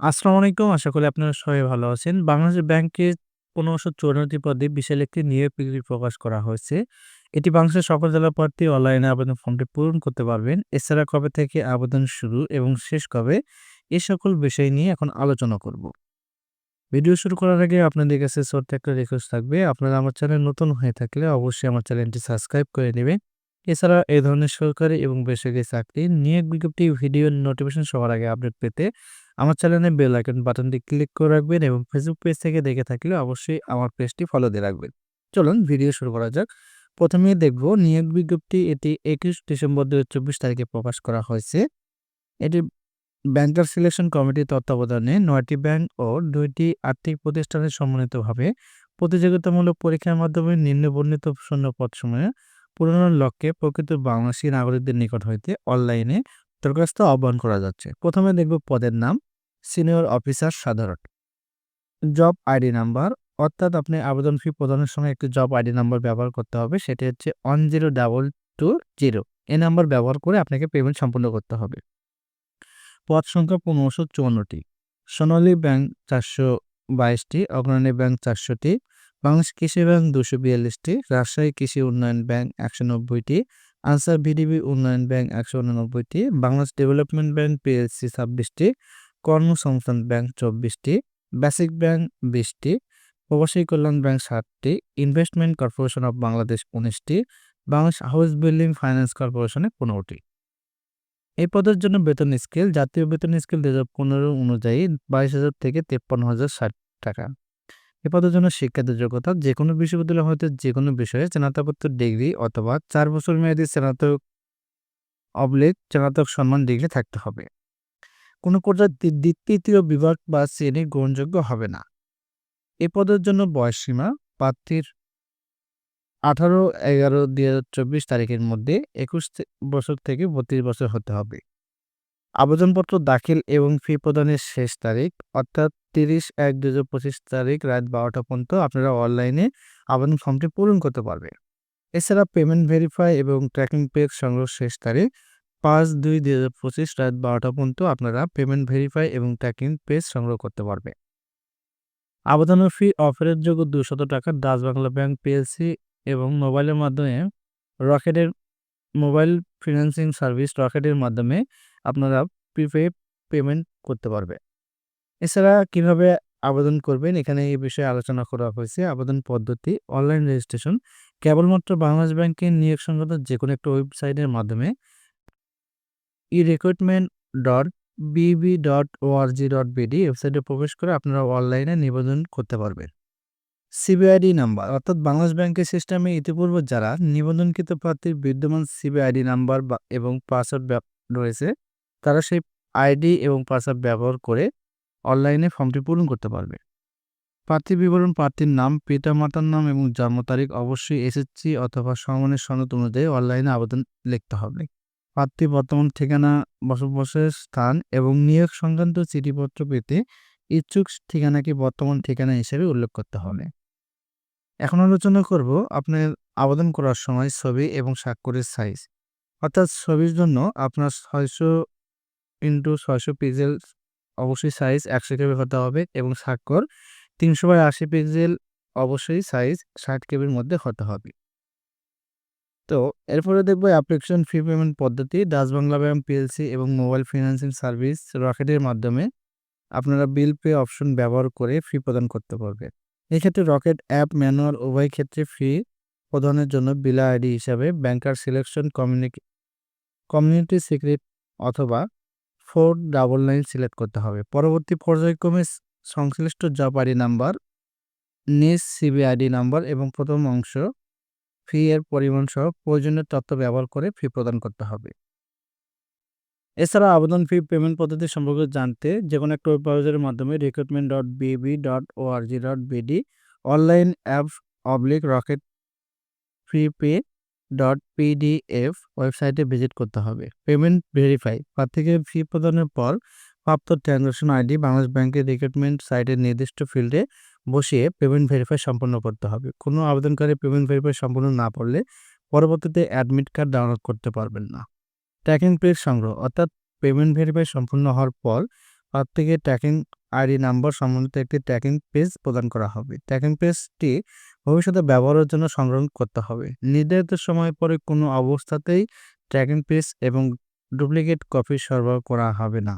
আসসালামু আলাইকুম। আশা করি আপনারা সবাই ভালো আছেন। বাংলাদেশ ব্যাংকে ১৫৫৪ টি পদে বিশাল একটি নিয়োগ বিজ্ঞপ্তি প্রকাশ করা হয়েছে। এটি বাংলাদেশের সকল জেলার প্রার্থী অনলাইনে আবেদন ফর্মটি পূরণ করতে পারবেন। এছাড়া কবে থেকে আবেদন শুরু এবং শেষ কবে, এ সকল বিষয় নিয়ে এখন আলোচনা করব। ভিডিও শুরু করার আগে আপনাদের কাছে ছোট্ট একটা রিকোয়েস্ট থাকবে। আপনারা আমার চ্যানেল নতুন হয়ে থাকলে অবশ্যই আমার চ্যানেলটি সাবস্ক্রাইব করে নেবেন। এছাড়া এই ধরনের সরকারি এবং বেসরকারি চাকরির নিয়োগ বিজ্ঞপ্তি ভিডিও নোটিফিকেশন সবার আগে আপডেট পেতে আমার চ্যানেলে বেল আইকন বাটনটি ক্লিক করে রাখবেন এবং ফেসবুক পেজ থেকে দেখে থাকলে অবশ্যই আমার পেজটি ফলো দিয়ে রাখবেন। চলুন ভিডিও শুরু করা যাক। প্রথমেই দেখব, নিয়োগ বিজ্ঞপ্তি এটি ২১ ডিসেম্বর ২০২৪ তারিখে প্রকাশ করা হয়েছে। এটি ব্যাংকার সিলেকশন কমিটির তত্ত্বাবধানে নয়টি ব্যাংক ও দুইটি আর্থিক প্রতিষ্ঠানের সমন্বিতভাবে প্রতিযোগিতামূলক পরীক্ষার মাধ্যমে নিম্নবর্ণিত শূন্যপদসমূহে পূরণের লক্ষ্যে প্রকৃত বাংলাদেশী নাগরিকদের নিকট হইতে অনলাইনে দরখাস্ত আহ্বান করা যাচ্ছে। প্রথমে দেখব পদের নাম সিনিয়র অফিসার সাধারণ। জব আইডি নাম্বার অর্থাৎ আপনি আবেদন ফি প্রদানের সময় একটি জব আইডি নাম্বার ব্যবহার করতে হবে। সেটি হচ্ছে one zero double two zero এ নাম্বার ব্যবহার করে আপনাকে পেমেন্ট সম্পূর্ণ করতে হবে। পদ সংখ্যা ১৫৫৪টি। সোনালী ব্যাংক ৪২২টি, অগ্রণী ব্যাংক ৪০০টি, বাংলাদেশ কৃষি ব্যাংক ২৪২টি, রাজশাহী কৃষি উন্নয়ন ব্যাংক ১৯০টি, আনসার ভিডিবি উন্নয়ন ব্যাংক ১৮৯টি, বাংলাদেশ ডেভেলপমেন্ট ব্যাংক পিএলসি ২৬টি, কর্মসংস্থান ব্যাংক ২৪টি, বেসিক ব্যাংক ২০টি, প্রবাসী কল্যাণ ব্যাংক ৭টি, ইনভেস্টমেন্ট কর্পোরেশন অব বাংলাদেশ ১৯টি, বাংলাদেশ হাউস বিল্ডিং ফাইন্যান্স কর্পোরেশনে ১৫টি। এই পদের জন্য বেতন স্কেল জাতীয় বেতন স্কেল ২০১৫ অনুযায়ী ২২,০০০ থেকে ৫৩,০৬০ টাকা। এ পদের জন্য শিক্ষাগত যোগ্যতা যেকোনো বিশ্ববিদ্যালয় হতে যেকোনো বিষয়ে স্নাতকোত্তর ডিগ্রি অথবা চার বছর মেয়াদী স্নাতক অবলিক স্নাতক সম্মান ডিগ্রি থাকতে হবে। কোনো তি তৃতীয় বিভাগ বা শ্রেণি গ্রহণযোগ্য হবে না। এ পদের জন্য বয়সসীমা প্রার্থীর ১৮/১১/২০২৪ তারিখের মধ্যে ২১ বছর থেকে ৩২ বছর হতে হবে। আবেদনপত্র দাখিল এবং ফি প্রদানের শেষ তারিখ অর্থাৎ ৩০/১/২০২৫ তারিখ রাত ১২টা পর্যন্ত আপনারা অনলাইনে আবেদন ফর্মটি পূরণ করতে পারবেন। এছাড়া পেমেন্ট ভেরিফাই এবং ট্র্যাকিং পেজ সংগ্রহ শেষ তারিখ ৫/২/২০২৫ রাত ১২টা পর্যন্ত আপনারা পেমেন্ট ভেরিফাই এবং ট্র্যাকিং পেজ সংগ্রহ করতে পারবেন। আবেদনের ফি অফারের যোগ্য ৳২০০ টাকা ডাচ বাংলা ব্যাংক পিএলসি এবং মোবাইলের মাধ্যমে রকেটের মোবাইল ফিন্যান্সিং সার্ভিস রকেটের মাধ্যমে আপনারা প্রিপেইড পেমেন্ট করতে পারবে এছাড়া কীভাবে আবেদন করবেন এখানে এই বিষয়ে আলোচনা করা হয়েছে। আবেদন পদ্ধতি অনলাইন রেজিস্ট্রেশন কেবলমাত্র বাংলাদেশ ব্যাংকের নিয়োগ সংক্রান্ত যে কোনো একটা ওয়েবসাইটের মাধ্যমে e recruitment dot BB dot ORG dot BD ওয়েবসাইটে প্রবেশ করে আপনারা অনলাইনে নিবেদন করতে পারবেন। সিবিআইডি নাম্বার অর্থাৎ বাংলাদেশ ব্যাংকের সিস্টেমে ইতিপূর্বে যারা নিবন্ধনকৃত প্রার্থীর বিদ্যমান সিবিআইডি নাম্বার এবং পাসওয়ার্ড রয়েছে তারা সেই আইডি এবং পাসওয়ার্ড ব্যবহার করে অনলাইনে ফর্মটি পূরণ করতে পারবে। প্রার্থী বিবরণ প্রার্থীর নাম, পিতা-মাতার নাম এবং জন্ম তারিখ অবশ্যই এসএসসি অথবা সমমানের সনদ অনুযায়ী অনলাইনে আবেদন লিখতে হবে। প্রার্থী বর্তমান ঠিকানা, বসবাসের স্থান এবং নিয়োগ সংক্রান্ত চিঠিপত্র পেতে ইচ্ছুক ঠিকানাকে বর্তমান ঠিকানা হিসেবে উল্লেখ করতে হবে। এখন আলোচনা করব আপনার আবেদন করার সময় ছবি এবং স্বাক্ষরের সাইজ। অর্থাৎ ছবির জন্য আপনার ৬০০ ইন্টু ৬০০ পিক্সেল অবশ্যই সাইজ ১০০ কেবি হতে হবে এবং স্বাক্ষর ৩০০/৮০ পিক্সেল অবশ্যই সাইজ ৬০ কেবির মধ্যে হতে হবে। তো এরপরে দেখব অ্যাপ্লিকেশন ফি পেমেন্ট পদ্ধতি ডাচ বাংলা ব্যাংক পিএলসি এবং মোবাইল ফিনান্সিং সার্ভিস রকেটের মাধ্যমে আপনারা বিল পে অপশন ব্যবহার করে ফি প্রদান করতে পারবেন। এক্ষেত্রে রকেট অ্যাপ ম্যানুয়াল উভয় ক্ষেত্রে ফি প্রদানের জন্য বিলা আইডি হিসাবে banker selection community community secret অথবা ৪৯৯ সিলেক্ট করতে হবে। পরবর্তী পর্যায়ক্রমে সংশ্লিষ্ট জব আইডি নাম্বার, নিজ সিবিআইডি নাম্বার এবং প্রথম অংশ ফি এর পরিমাণ সহ প্রয়োজনীয় তথ্য ব্যবহার করে ফি প্রদান করতে হবে। এছাড়া আবেদন ফি পেমেন্ট পদ্ধতি সম্পর্কে জানতে যে কোনো একটা ওয়েব ব্রাউজারের মাধ্যমে recruitment dot BB dot ORG dot BD online app oblique rocket free pay dot PDF ওয়েবসাইটে ভিজিট করতে হবে। পেমেন্ট ভেরিফাই প্রার্থীকে ফি প্রদানের পর প্রাপ্ত ট্রানজাকশন আইডি বাংলাদেশ ব্যাংকের রিক্রুটমেন্ট সাইটের নির্দিষ্ট ফিল্ডে বসিয়ে পেমেন্ট ভেরিফাই সম্পন্ন করতে হবে। কোনো আবেদনকারী পেমেন্ট ভেরিফাই সম্পূর্ণ না করলে পরবর্তীতে অ্যাডমিট কার্ড ডাউনলোড করতে পারবেন না। ট্র্যাকিং পেজ সংগ্রহ, অর্থাৎ পেমেন্ট ভেরিফাই সম্পূর্ণ হওয়ার পর প্রার্থীকে ট্র্যাকিং আইডি নাম্বার সম্বন্ধিত একটি ট্র্যাকিং পেজ প্রদান করা হবে ট্র্যাকিং পেজটি ভবিষ্যতে ব্যবহারের জন্য সংগ্রহ করতে হবে নির্ধারিত সময় পরে কোনো অবস্থাতেই ট্র্যাকিং পেজ এবং ডুপ্লিকেট কপি সরবরাহ করা হবে না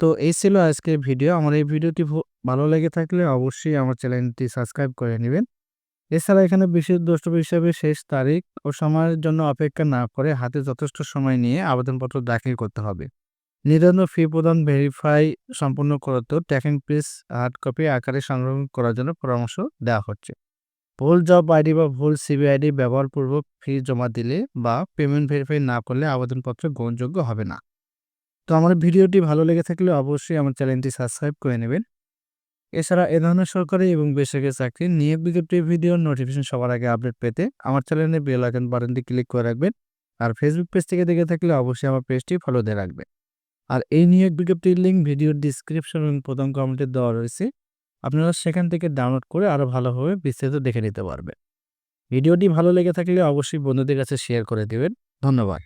তো এই ছিল আজকের ভিডিও। আমার এই ভিডিওটি ভালো লেগে থাকলে অবশ্যই আমার চ্যানেলটি সাবস্ক্রাইব করে নেবেন। এছাড়া এখানে বিশেষ দ্রষ্টব্য হিসাবে শেষ তারিখ ও সময়ের জন্য অপেক্ষা না করে হাতে যথেষ্ট সময় নিয়ে আবেদনপত্র দাখিল করতে হবে। নির্ধারিত ফি প্রদান ভেরিফাই সম্পূর্ণ করতেও ট্র্যাকিং পেজ হার্ড কপি আকারে সংগ্রহ করার জন্য পরামর্শ দেওয়া হচ্ছে। ভুল জব আইডি বা ভুল সিবি আইডি ব্যবহারপূর্বক ফি জমা দিলে বা পেমেন্ট ভেরিফাই না করলে আবেদনপত্র গ্রহণযোগ্য হবে না। তো আমার ভিডিওটি ভালো লেগে থাকলে অবশ্যই আমার চ্যানেলটি সাবস্ক্রাইব করে নেবেন। এছাড়া এ ধরনের সরকারি এবং বেসরকারি চাকরির নিয়োগ বিজ্ঞপ্তি ভিডিওর নোটিফিকেশন সবার আগে আপডেট পেতে আমার চ্যানেলে বেল আইকন বাটনটি ক্লিক করে রাখবেন আর ফেসবুক পেজ থেকে দেখে থাকলে অবশ্যই আমার পেজটি ফলো দিয়ে রাখবেন। আর এই নিয়োগ বিজ্ঞপ্তির লিঙ্ক ভিডিওর ডিসক্রিপশন এবং প্রথম কমেন্টে দেওয়া রয়েছে, আপনারা সেখান থেকে ডাউনলোড করে আরও ভালোভাবে বিস্তারিত দেখে নিতে পারবেন। ভিডিওটি ভালো লেগে থাকলে অবশ্যই বন্ধুদের কাছে শেয়ার করে দেবেন। ধন্যবাদ।